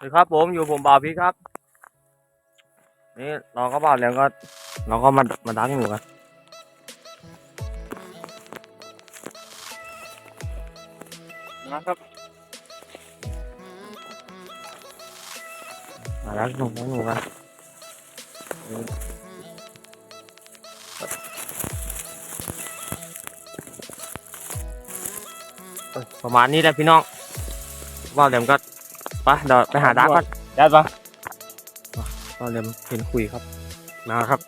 สวัสดีครับผมอยู่ผมบ่าวพี่ครับ นี่เราก็บ่าวแล้วก็ เราก็มามาดักหนูกันนะครับมาดักหนูดักหนูกันนี่เอ้ยประมาณนี้แหละพี่น้องบ่าวแหลมก็ ไปเดี๋ยวไปหาดักก่อนได้ปะบ่าวแหลมเห็นคุยครับ มาครับ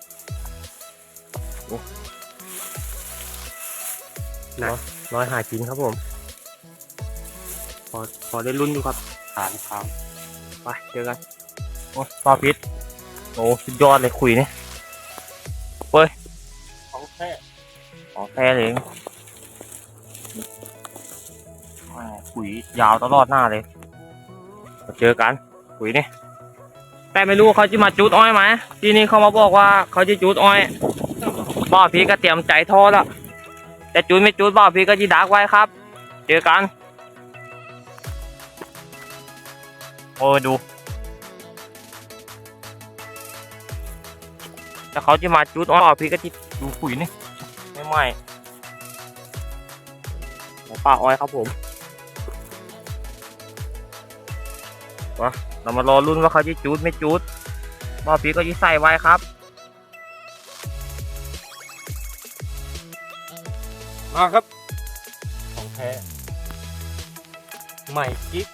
ร้อยหากินครับผม พอพอได้รุ่นอยู่ครับฐานครับไปเจอกัน โอ้ปลาพิษโอ้สุดยอดเลยคุยเนี่ยของแท้ของแท้เลยแหม่คุยยาวตลอดหน้าเลยมา เจอกันคุยนี่แต่ไม่รู้เขาจะมาจูดอ้อยไหมทีนี้เขามาบอกว่าเขาจะจูดอ้อยบ้าพี่ก็เตรียมใจทอแล้วแต่จูดไม่จูดบ้าพี่ก็จะดักไว้ครับ เจอกัน โอ้ดูแต่เขาจะมาจูดอ้อยพี่ก็จะดูขุยนี่ไม่ไหม่ป้าอ้อยครับผม วะเรามารอรุ่นว่าเขาจะจูดไม่จูดบ้าพี่ก็จะใส่ไว้ครับมาครับ ของแท้ใหม่กิ๊ก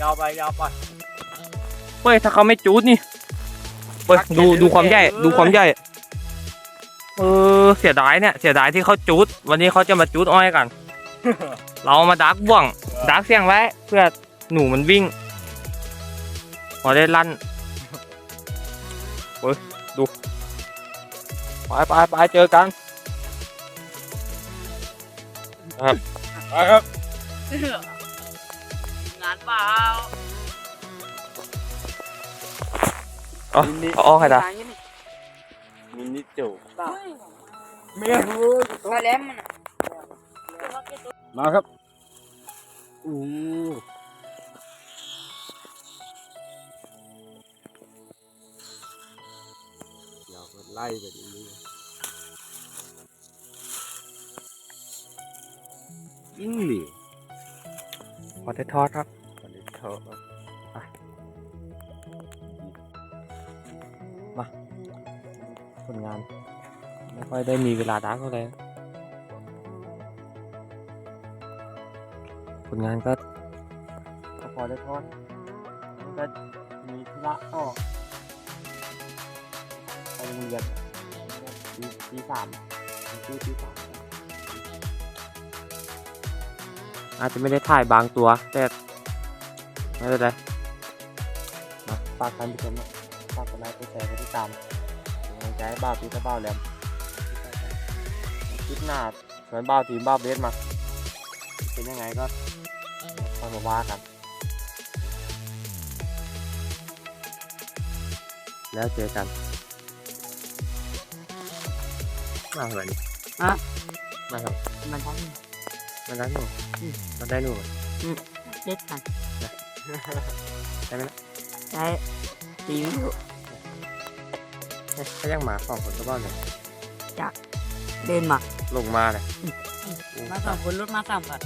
ยาวไปยาวไปเฮ้ย ถ้าเขาไม่จูดนี่เฮ้ยดูดูความใหญ่ดูความใหญ่เออเสียดายเนี่ย เสียดายที่เขาจูด วันนี้เขาจะมาจูดอ้อยกัน เรามาดักบ่วง ดักเสียงไว้ เพื่อหนูมันวิ่งพอได้ลั่นเฮ้ยดู ไปไปไปเจอกันมาครับ งานเปล่าอ๋อมินิอ๋อใครด่ามินิจูเฮ้ยเมียรู้มาแล้วมันอะ มาครับอู้เราก็ไล่ไปเรื่อยๆยิ่งเหลียวพอได้ทอดครับตอนนี้เธอผลงาน ไม่ค่อยได้มีเวลาดักเท่าไหร่ ผลงานก็พอได้ทอดแล้วก็มีธุระต่อไปโรงเรียนตีตีสามตีตีสามอาจจะไม่ได้ถ่ายบางตัว แต่ไม่เป็นไรมาฝากท่านผู้ชมนะฝากกดไลค์กดแชร์กดติดตามกำลังใจให้บ้าวพีกับบ้าวแหลมคลิปหน้าเหมือนบ้าวทีมบ้าวเบสมา เป็นยังไงก็ ค่อยมาว่ากัน แล้วเจอกันมาเหรอนี่อะมาครับมันทั้งมาได้หนูมาได้หนูเจ็ดพันได้ไหมล่ะใช้ตีวิวถ้ายังหมาสองคนก็บ้าวเลยเดินมา ลงมาเลยมาสองคนรถมาสามพัน